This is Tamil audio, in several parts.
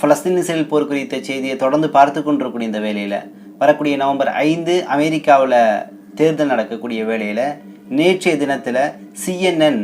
ஃபலஸ்தீன் இஸ்ரேல் போர் குறித்த செய்தியை தொடர்ந்து பார்த்து கொண்டிருக்கூடிய இந்த வேலையில் வரக்கூடிய நவம்பர் ஐந்து அமெரிக்காவில் தேர்தல் நடக்கக்கூடிய வேளையில் நேற்றைய தினத்தில் சிஎன்என்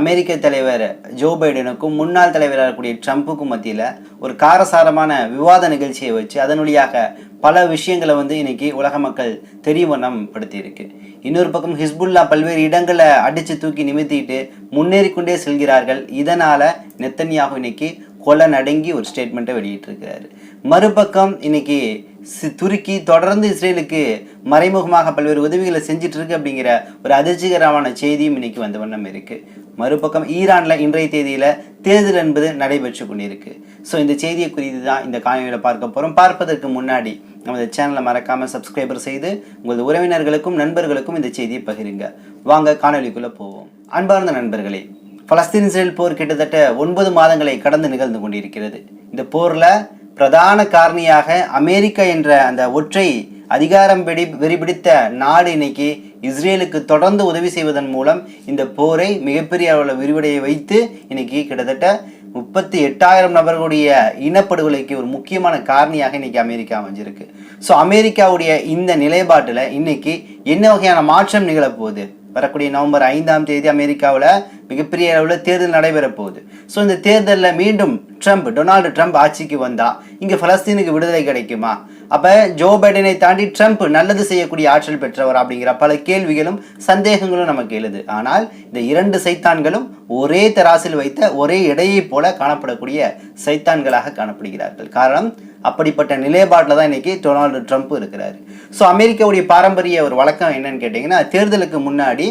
அமெரிக்க தலைவர் ஜோ பைடனுக்கும் முன்னாள் தலைவராக இருக்கக்கூடிய ட்ரம்ப்புக்கும் மத்தியில் ஒரு காரசாரமான விவாத நிகழ்ச்சியை வச்சு அதனுடையாக பல விஷயங்களை வந்து இன்னைக்கு உலக மக்கள் தெரியவண்ணம் படுத்தியிருக்கு. இன்னொரு பக்கம் ஹிஸ்புல்லா பல்வேறு இடங்களை அடித்து தூக்கி நிமித்திட்டு முன்னேறி கொண்டே செல்கிறார்கள். இதனால் நெத்தன்யாகு இன்னைக்கு கொலை நடங்கி ஒரு ஸ்டேட்மெண்ட்டை வெளியிட்டிருக்கிறாரு. மறுபக்கம் இன்னைக்கு சி- துருக்கி தொடர்ந்து இஸ்ரேலுக்கு மறைமுகமாக பல்வேறு உதவிகளை செஞ்சிட்டு இருக்கு அப்படிங்கிற ஒரு அதிர்ச்சிகரமான செய்தியும் இன்னைக்கு வந்த வண்ணம் இருக்கு. மறுபக்கம் ஈரானில் இன்றைய தேதியில் தேர்தல் என்பது நடைபெற்று கொண்டிருக்கு. ஸோ இந்த செய்தியை குறித்து தான் இந்த காணொலியில் பார்க்க போகிறோம் பார்ப்பதற்கு முன்னாடி நமது சேனலை மறக்காமல் சப்ஸ்கிரைபர் செய்து உங்களது உறவினர்களுக்கும் நண்பர்களுக்கும் இந்த செய்தியை பகிருங்க. வாங்க காணொலிக்குள்ளே போவோம். அன்பார்ந்த நண்பர்களே பலஸ்தீன் இஸ்ரேல் போர் கிட்டத்தட்ட ஒன்பது மாதங்களை கடந்து நிகழ்ந்து கொண்டிருக்கிறது. இந்த போரில் பிரதான காரணியாக அமெரிக்கா என்ற அந்த ஒற்றை அதிகாரம் வெடி வெறிபிடித்த நாடு இன்னைக்கு இஸ்ரேலுக்கு தொடர்ந்து உதவி செய்வதன் மூலம் இந்த போரை மிகப்பெரிய அளவில் விரிவடைய வைத்து இன்னைக்கு கிட்டத்தட்ட முப்பத்தி எட்டாயிரம் நபர்களுடைய இனப்படுகொலைக்கு ஒரு முக்கியமான காரணியாக இன்னைக்கு அமெரிக்கா அமைஞ்சிருக்கு. ஸோ அமெரிக்காவுடைய இந்த நிலைப்பாட்டில் இன்னைக்கு என்ன வகையான மாற்றம் நிகழப்போகுது? வரக்கூடிய நவம்பர் ஐந்தாம் தேதி அமெரிக்காவில் மிகப்பெரிய அளவில் தேர்தல் நடைபெற போகுது ஸோ இந்த தேர்தலில் மீண்டும் ட்ரம்ப் டொனால்டு ட்ரம்ப் ஆட்சிக்கு வந்தா இங்கே பலஸ்தீனுக்கு விடுதலை கிடைக்குமா? அப்போ ஜோ பைடனை தாண்டி ட்ரம்ப் நல்லது செய்யக்கூடிய ஆற்றல் பெற்றவர் அப்படிங்கிற பல கேள்விகளும் சந்தேகங்களும் நமக்கு எழுது. ஆனால் இந்த இரண்டு சைத்தான்களும் ஒரே தராசில் வைத்த ஒரே இடையை போல காணப்படக்கூடிய சைத்தான்களாக காணப்படுகிறார்கள். காரணம் அப்படிப்பட்ட நிலைப்பாட்டில் தான் இன்றைக்கி டொனால்டு ட்ரம்ப் இருக்கிறாரு. ஸோ அமெரிக்காவுடைய பாரம்பரிய ஒரு வழக்கம் என்னன்னு கேட்டிங்கன்னா தேர்தலுக்கு முன்னாடி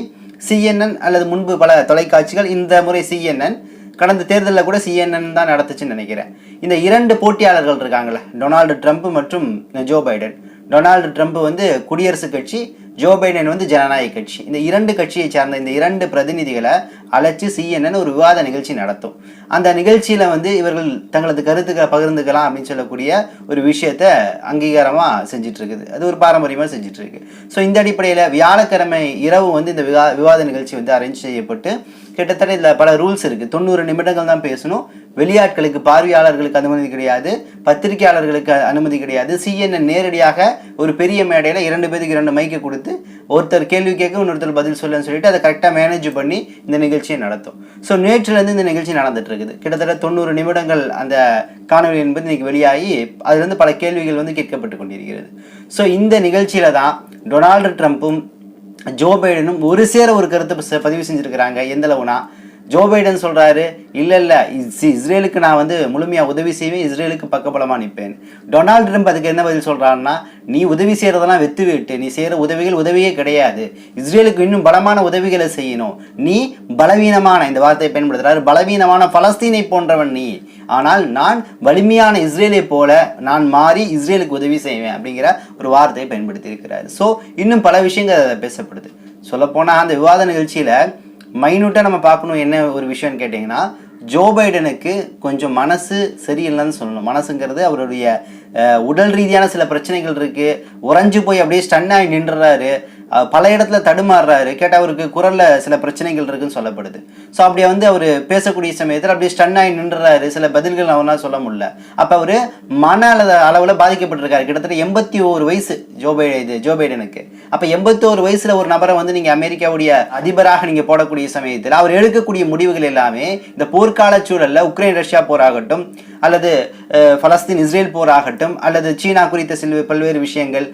சிஎன்என் அல்லது முன்பு பல தொலைக்காட்சிகள் இந்த முறை சிஎன்என் கடந்த தேர்தலில் கூட சிஎன்என் தான் நடத்துச்சுன்னு நினைக்கிறேன். இந்த இரண்டு போட்டியாளர்கள் இருக்காங்களே டொனால்டு ட்ரம்ப் மற்றும் ஜோ பைடன். டொனால்டு ட்ரம்ப் வந்து குடியரசுக் கட்சி ஜோ பைடன் வந்து ஜனநாயக கட்சி. இந்த இரண்டு கட்சியை சார்ந்த இந்த இரண்டு பிரதிநிதிகளை அழைச்சி சிஎன்என் ஒரு விவாத நிகழ்ச்சி நடத்தும். அந்த நிகழ்ச்சியில் வந்து இவர்கள் தங்களது கருத்துக்களை பகிர்ந்துக்கலாம் அப்படின்னு சொல்லக்கூடிய ஒரு விஷயத்த அங்கீகாரமாக செஞ்சிட்ருக்குது. அது ஒரு பாரம்பரியமாக செஞ்சிட்ருக்கு. ஸோ இந்த அடிப்படையில் வியாழக்கிழமை இரவு வந்து இந்த விவா விவாத நிகழ்ச்சி வந்து அரேஞ்ச் செய்யப்பட்டு கிட்டத்தட்ட இதில் பல ரூல்ஸ் இருக்குது தொண்ணூறு நிமிடங்கள் தான் பேசணும். வெளியாட்களுக்கு பார்வையாளர்களுக்கு அனுமதி கிடையாது. பத்திரிகையாளர்களுக்கு அனுமதி கிடையாது. சிஎன்என் நேரடியாக ஒரு பெரிய மேடையில் இரண்டு பேருக்கு இரண்டு மைக்கை கொடுத்து ஒருத்தர் கேள்வி கேட்க இன்னொருத்தர் பதில் சொல்லுன்னு சொல்லிட்டு அதை கரெக்டாக மேனேஜ் பண்ணி இந்த நிகழ்ச்சியை நடத்தும். ஸோ நேற்றுலேருந்து இந்த நிகழ்ச்சி நடந்துட்டு இருக்குது. கிட்டத்தட்ட தொண்ணூறு நிமிடங்கள் அந்த காணொலி என்பது இன்னைக்கு வெளியாகி அதுலேருந்து பல கேள்விகள் வந்து கேட்கப்பட்டு கொண்டிருக்கிறது. ஸோ இந்த நிகழ்ச்சியில தான் டொனால்டு ட்ரம்ப்பும் ஜோ பைடனும் ஒரு சேர ஒரு கருத்தை பதிவு செஞ்சுருக்கிறாங்க. எந்த அளவுனா ஜோ பைடன் சொல்கிறாரு இல்லை இல்லை இஸ்- இஸ்ரேலுக்கு நான் வந்து முழுமையாக உதவி செய்வேன் இஸ்ரேலுக்கு பக்கபலமாக நிற்பேன் டொனால்டு ட்ரம்ப் அதுக்கு என்ன பதில் சொல்கிறான்னா நீ உதவி செய்கிறதெல்லாம் வெத்து விட்டு நீ செய்கிற உதவிகள் உதவியே கிடையாது. இஸ்ரேலுக்கு இன்னும் பலமான உதவிகளை செய்யணும். நீ பலவீனமான இந்த வார்த்தையை பயன்படுத்துகிறாரு பலவீனமான பலஸ்தீனை போன்றவன் நீ. ஆனால் நான் வலிமையான இஸ்ரேலை போல நான் மாறி இஸ்ரேலுக்கு உதவி செய்வேன் அப்படிங்கிற ஒரு வார்த்தையை பயன்படுத்தி இருக்கிறார் ஸோ இன்னும் பல விஷயங்கள் அதை பேசப்படுது. சொல்லப்போனால் அந்த விவாத நிகழ்ச்சியில் மைனூட்டாக நம்ம பார்க்கணும் என்ன ஒரு விஷயம்னு கேட்டிங்கன்னா ஜோ பைடனுக்கு கொஞ்சம் மனசு சரியில்லைன்னு சொல்லணும். மனசுங்கிறது அவருடைய உடல் ரீதியான சில பிரச்சனைகள் இருக்குது உறைஞ்சு போய் அப்படியே ஸ்டன் ஆகி நின்றுறாரு. பல இடத்துல தடுமாறுறாரு. கேட்டால் அவருக்கு குரலில் சில பிரச்சனைகள் இருக்குன்னு சொல்லப்படுது. ஸோ அப்படியே வந்து அவர் பேசக்கூடிய சமயத்தில் அப்படியே ஸ்டன் ஆகி நின்றுறாரு. சில பதில்கள் அவனால் சொல்ல முடியல. அப்போ அவர் மன அளவு அளவில் பாதிக்கப்பட்டிருக்காரு. கிட்டத்தட்ட எண்பத்தி ஓரு வயசு ஜோபை இது ஜோபைடனுக்கு அப்போ எண்பத்தோரு வயசில் ஒரு நபரை வந்து நீங்கள் அமெரிக்காவுடைய அதிபராக நீங்கள் போடக்கூடிய சமயத்தில் அவர் எடுக்கக்கூடிய முடிவுகள் எல்லாமே இந்த போர்க்கால சூழலில் உக்ரைன் ரஷ்யா போராகட்டும் அல்லது பலஸ்தீன் இஸ்ரேல் போராகட்டும் அல்லது சீனா குறித்த சில பல்வேறு விஷயங்கள்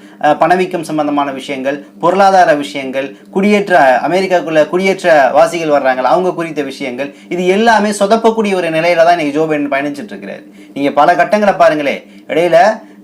பணவீக்கம் சம்பந்தமான விஷயங்கள் பொருளாதார விஷயங்கள் குடியேற்ற அமெரிக்காக்குள்ள குடியேற்ற வாசிகள் வர்றாங்க அவங்க குறித்த விஷயங்கள் இது எல்லாமே சொதப்பக்கூடிய ஒரு நிலையில தான் இன்னைக்கு ஜோ பைடன் பயணிச்சுட்டு இருக்கிறாரு. நீங்க பல கட்டங்களை பாருங்களே இடையில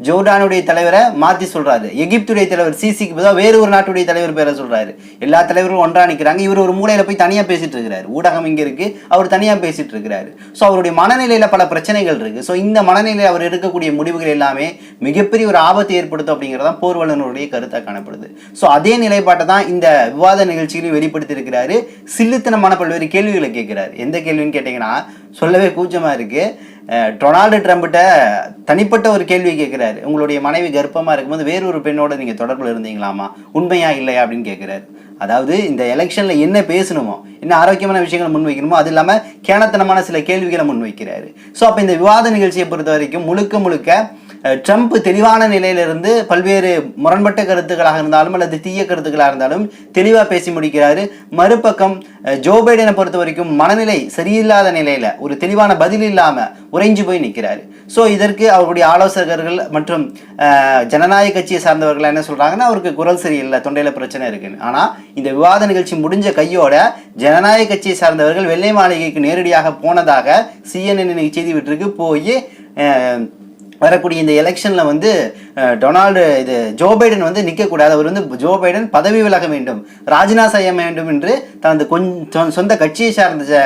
ஜோர்டானுடைய தலைவரை மாற்றி சொல்கிறாரு எகிப்துடைய தலைவர் சிசிக்கு பதிலாக வேறு ஒரு நாட்டுடைய தலைவர் பேரை சொல்கிறாரு எல்லா தலைவரும் ஒன்றா நிக்கிறாங்க. இவர் ஒரு மூலையில் போய் தனியாக பேசிகிட்டு இருக்கிறாரு. ஊடகம் இங்கே இருக்குது அவர் தனியாக பேசிகிட்டு இருக்கிறாரு. ஸோ அவருடைய மனநிலையில் பல பிரச்சனைகள் இருக்குது ஸோ இந்த மனநிலையில் அவர் எடுக்கக்கூடிய முடிவுகள் எல்லாமே மிகப்பெரிய ஒரு ஆபத்தை ஏற்படுத்தும் அப்படிங்கிறது தான் போர்வலனுடைய கருத்தாக காணப்படுது. ஸோ அதே நிலைப்பாட்டை தான் இந்த விவாத நிகழ்ச்சியிலையும் வெளிப்படுத்தியிருக்கிறாரு. சில்லுத்தனமான பல்வேறு கேள்விகளை கேட்குறாரு. எந்த கேள்வின்னு கேட்டிங்கன்னா சொல்லவே கூச்சமாக இருக்கு. டொனால்டு ட்ரம்ப்கிட்ட தனிப்பட்ட ஒரு கேள்வி கேட்குறாரு உங்களுடைய மனைவி கர்ப்பமாக இருக்கும்போது வேறொரு பெண்ணோட நீங்கள் தொடர்பில் இருந்தீங்களாமா? உண்மையா இல்லையா அப்படின்னு கேட்குறாரு அதாவது இந்த எலெக்ஷனில் என்ன பேசணுமோ என்ன ஆரோக்கியமான விஷயங்களை முன்வைக்கணுமோ அது இல்லாமல் கேணத்தனமான சில கேள்விகளை முன்வைக்கிறாரு. ஸோ அப்போ இந்த விவாத நிகழ்ச்சியை பொறுத்த வரைக்கும் முழுக்க முழுக்க ட்ரம்ப் தெளிவான நிலையிலிருந்து பல்வேறு முரண்பட்ட கருத்துக்களாக இருந்தாலும் அல்லது தீய கருத்துக்களாக இருந்தாலும் தெளிவாக பேசி முடிக்கிறாரு. மறுபக்கம் ஜோ பைடனை பொறுத்த வரைக்கும் மனநிலை சரியில்லாத நிலையில் ஒரு தெளிவான பதில் இல்லாமல் உறைஞ்சு போய் நிற்கிறாரு ஸோ இதற்கு அவருடைய ஆலோசகர்கள் மற்றும் ஜனநாயக கட்சியை சார்ந்தவர்கள் என்ன சொல்கிறாங்கன்னா அவருக்கு குரல் சரியில்லை தொண்டையில் பிரச்சனை இருக்குன்னு. ஆனால் இந்த விவாத நிகழ்ச்சி முடிஞ்ச கையோட ஜனநாயக கட்சியை சார்ந்தவர்கள் வெள்ளை மாளிகைக்கு நேரடியாக போனதாக சிஎன்என் செய்தி விட்டுருக்கு. போய் வரக்கூடிய இந்த எலெக்ஷனில் வந்து டொனால்டு இது ஜோ பைடன் வந்து நிற்கக்கூடாது அவர் வந்து ஜோ பைடன் பதவி விலக வேண்டும். ராஜினா செய்ய வேண்டும் என்று தனது கொஞ்சம் சொந்த கட்சியை சார்ந்த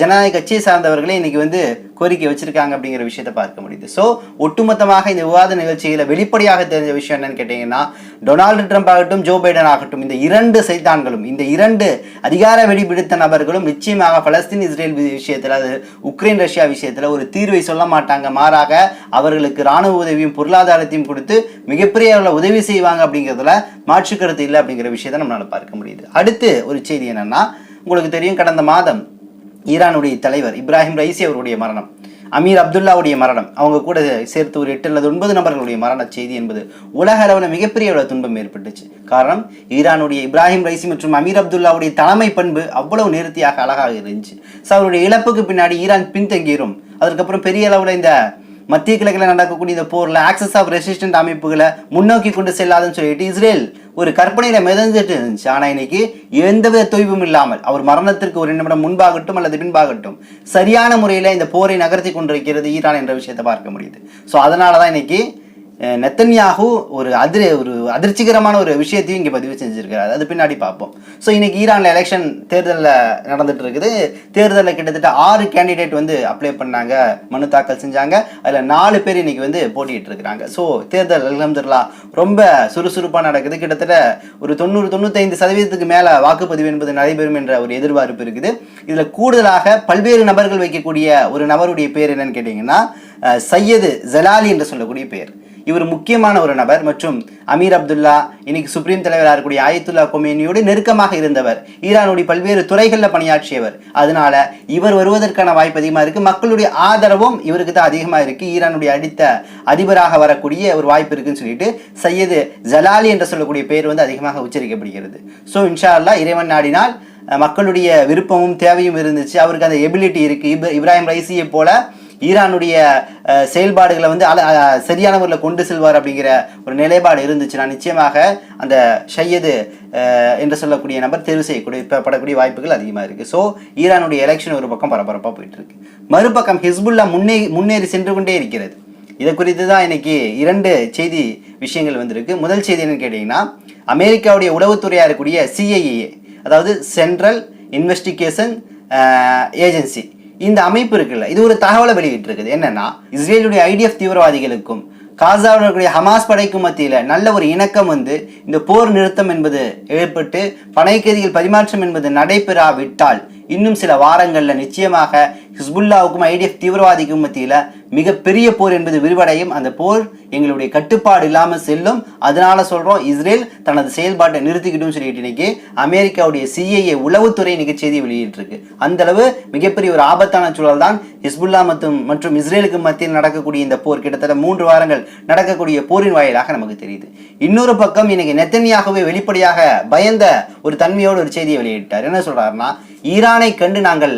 ஜனநாயக கட்சியை சார்ந்தவர்களே இன்னைக்கு வந்து கோரிக்கை வச்சிருக்காங்க அப்படிங்கிற விஷயத்த பார்க்க முடியுது. ஸோ ஒட்டுமொத்தமாக இந்த விவாத நிகழ்ச்சியில வெளிப்படையாக தெரிஞ்ச விஷயம் என்னன்னு கேட்டீங்கன்னா டொனால்டு ட்ரம்ப் ஆகட்டும் ஜோ பைடன் ஆகட்டும் இந்த இரண்டு சைத்தான்களும் இந்த இரண்டு அதிகார வெடிபிடித்த நபர்களும் நிச்சயமாக பலஸ்தீன் இஸ்ரேல் விஷயத்தில் அது உக்ரைன் ரஷ்யா விஷயத்தில் ஒரு தீர்வை சொல்ல மாட்டாங்க. மாறாக அவர்களுக்கு ராணுவ உதவியும் பொருளாதாரத்தையும் கொடுத்து மிகப்பெரிய அளவுல உதவி செய்வாங்க அப்படிங்கிறதுல மாற்று கருத்து இல்லை அப்படிங்கிற விஷயத்தை நம்மளால பார்க்க முடியுது. அடுத்து ஒரு செய்தி என்னன்னா உங்களுக்கு தெரியும் கடந்த மாதம் ஈரானுடைய தலைவர் இப்ராஹிம் ரைசி அவருடைய மரணம் அமீர் அப்துல்லாவுடைய மரணம் அவங்க கூட சேர்த்து ஒரு எட்டு அல்லது ஒன்பது நபர்களுடைய மரண செய்தி என்பது உலக அளவில் மிகப்பெரிய அளவு துன்பம் ஏற்பட்டுச்சு. காரணம் ஈரானுடைய இப்ராஹிம் ரைசி மற்றும் அமீர் அப்துல்லாவுடைய தலைமை பண்பு அவ்வளவு நேர்த்தியாக அழகாக இருந்துச்சு. ஸோ அவருடைய இழப்புக்கு பின்னாடி ஈரான் பின்தங்கிடும் அதுக்கப்புறம் பெரிய அளவில் இந்த மத்திய கிழக்கில் நடக்கக்கூடிய இந்த போரில் ஆக்சஸ் ஆஃப் ரெசிஸ்டன்ட் அமைப்புகளை முன்னோக்கி கொண்டு செல்லாதுன்னு சொல்லிட்டு இஸ்ரேல் ஒரு கற்பனையில மிதந்துட்டு இருந்துச்சு. ஆனா இன்னைக்கு எந்தவித தொய்வும் இல்லாமல் அவர் மரணத்திற்கு ஒரு நிமிடம் முன்பாகட்டும் அல்லது பின்பாகட்டும் சரியான முறையில இந்த போரை நகர்த்தி கொண்டிருக்கிறது ஈரான் என்ற விஷயத்தை பார்க்க முடியுது. ஸோ அதனால தான் இன்னைக்கு நெத்தன்யாகு ஒரு அதிர் ஒரு அதிர்ச்சிகரமான ஒரு விஷயத்தையும் இங்கே பதிவு செஞ்சுருக்கிறார். அது பின்னாடி பார்ப்போம். ஸோ இன்னைக்கு ஈரானில் எலெக்ஷன் தேர்தலில் நடந்துட்டு இருக்குது தேர்தலில் கிட்டத்தட்ட ஆறு கேண்டிடேட் வந்து அப்ளை பண்ணாங்க. மனு தாக்கல் செஞ்சாங்க. அதில் நாலு பேர் இன்னைக்கு வந்து போட்டிகிட்டு இருக்கிறாங்க ஸோ தேர்தல் அல்ஹம்துலில்லா ரொம்ப சுறுசுறுப்பாக நடக்குது. கிட்டத்தட்ட ஒரு தொண்ணூறு தொண்ணூத்தைந்து சதவீதத்துக்கு மேலே வாக்குப்பதிவு என்பது நடைபெறும் என்ற ஒரு எதிர்பார்ப்பு இருக்குது. இதில் கூடுதலாக பல்வேறு நபர்கள் வைக்கக்கூடிய ஒரு நபருடைய பேர் என்னன்னு கேட்டிங்கன்னா சையது ஜலாலி என்று சொல்லக்கூடிய பேர். இவர் முக்கியமான ஒரு நபர் மற்றும் அமீர் அப்துல்லா இன்னைக்கு சுப்ரீம் தலைவராக இருக்கக்கூடிய ஆயத்துல்லா கொமேனியோடு நெருக்கமாக இருந்தவர். ஈரானுடைய பல்வேறு துறைகளில் பணியாற்றியவர். அதனால இவர் வருவதற்கான வாய்ப்பு அதிகமாக இருக்கு. மக்களுடைய ஆதரவும் இவருக்கு தான் அதிகமாக இருக்கு. ஈரானுடைய அடுத்த அதிபராக வரக்கூடிய ஒரு வாய்ப்பு இருக்குன்னு சொல்லிட்டு சையது ஜலாலி என்று சொல்லக்கூடிய பேர் வந்து அதிகமாக உச்சரிக்கப்படுகிறது. ஸோ இன்ஷா அல்லா இறைவன் நாடினால் மக்களுடைய விருப்பமும் தேவையும் இருந்துச்சு. அவருக்கு அந்த எபிலிட்டி இருக்கு. இப்ராஹிம் ரைசியை போல ஈரானுடைய செயல்பாடுகளை வந்து அல- சரியான முறையில் கொண்டு செல்வார் அப்படிங்கிற ஒரு நிலைப்பாடு இருந்துச்சுன்னா நிச்சயமாக அந்த ஷையது என்று சொல்லக்கூடிய நபர் தேர்வு செய்யக்கூடிய படக்கூடிய வாய்ப்புகள் அதிகமாக இருக்குது ஸோ ஈரானுடைய எலெக்ஷன் ஒரு பக்கம் பரபரப்பாக போயிட்டு இருக்கு மறுபக்கம் ஹிஸ்புல்லா முன்னே முன்னேறி சென்று கொண்டே இருக்கிறது. இதை குறித்து தான் இன்னைக்கு இரண்டு செய்தி விஷயங்கள் வந்திருக்கு. முதல் செய்தி என்னன்னு கேட்டிங்கன்னா அமெரிக்காவுடைய உளவுத்துறையாக இருக்கக்கூடிய சிஐஏ அதாவது சென்ட்ரல் இன்வெஸ்டிகேஷன் ஏஜென்சி இந்த அமைப்பு இருக்குல்ல இது ஒரு தகவலை வெளியிட்டிருக்குது. என்னன்னா இஸ்ரேலுடைய ஐடிஎஃப் தீவிரவாதிகளுக்கும் காசாவில் இருக்கக்கூடிய ஹமாஸ் படைக்கும் மத்தியில நல்ல ஒரு இணக்கம் வந்து இந்த போர் நிறுத்தம் என்பது ஏற்பட்டு பனைக்கதிகள் பரிமாற்றம் என்பது நடைபெறாவிட்டால் இன்னும் சில வாரங்களில் நிச்சயமாக ஹிஸ்புல்லாவுக்கும் ஐடிஎஃப் தீவிரவாதிக்கும் மத்தியில் மிகப்பெரிய போர் என்பது விரிவடையும். அந்த போர் எங்களுடைய கட்டுப்பாடு இல்லாமல் செல்லும். அதனால சொல்கிறோம் இஸ்ரேல் தனது செயல்பாட்டை நிறுத்திக்கிட்டும் சொல்லிட்டு இன்னைக்கு அமெரிக்காவுடைய சிஐஏ உளவுத்துறை நிகழ்ச்சியை செய்தி வெளியிட்டிருக்கு. அந்த அளவு மிகப்பெரிய ஒரு ஆபத்தான சூழல் தான் ஹிஸ்புல்லா மற்றும் மற்றும் இஸ்ரேலுக்கு மத்தியில் நடக்கக்கூடிய இந்த போர். கிட்டத்தட்ட மூன்று வாரங்கள் நடக்கக்கூடிய போரின் வாயிலாக நமக்கு தெரியுது. இன்னொரு பக்கம் இன்னைக்கு நெத்தனியாகவே வெளிப்படையாக பயந்த ஒரு தன்மையோடு ஒரு செய்தியை வெளியிட்டார். என்ன சொல்றாருன்னா ஈரானை கண்டு நாங்கள்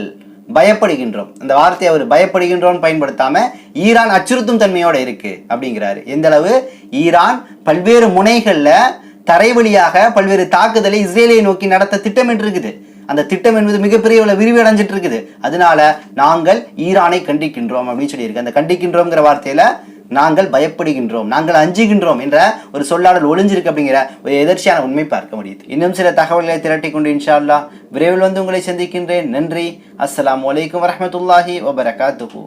பயப்படுகின்றோம். அந்த வார்த்தையை அவர் பயப்படுகின்றோம் பயன்படுத்தாம ஈரான் அச்சுறுத்தும் தன்மையோட இருக்கு அப்படிங்கிறாரு. எந்த அளவு? ஈரான் பல்வேறு முனைகளில் தரை வழியாக பல்வேறு தாக்குதலை இஸ்ரேலை நோக்கி நடத்த திட்டமிட்டு இருக்குது அந்த திட்டம் என்பது மிகப்பெரிய விரிவு விரிவடைஞ்சிட்டு இருக்குது அதனால நாங்கள் ஈரானை கண்டிக்கின்றோம் அப்படின்னு சொல்லியிருக்கு. அந்த கண்டிக்கின்றோங்கிற வார்த்தையில நாங்கள் பயப்படுகின்றோம் நாங்கள் அஞ்சுகின்றோம் என்ற ஒரு சொல்லாடல் ஒளிஞ்சிருக்கு அப்படிங்கிற ஒரு எதிர்ச்சியான உண்மை பார்க்க முடியுது. இன்னும் சில தகவல்களை திரட்டி கொண்டு இன்ஷா அல்லாஹ் விரைவில் வந்து உங்களை சந்திக்கின்றேன். நன்றி. அஸ்லாம் வலைக்கம் வரமத்துல்லாஹி வபரகாத்துஹு.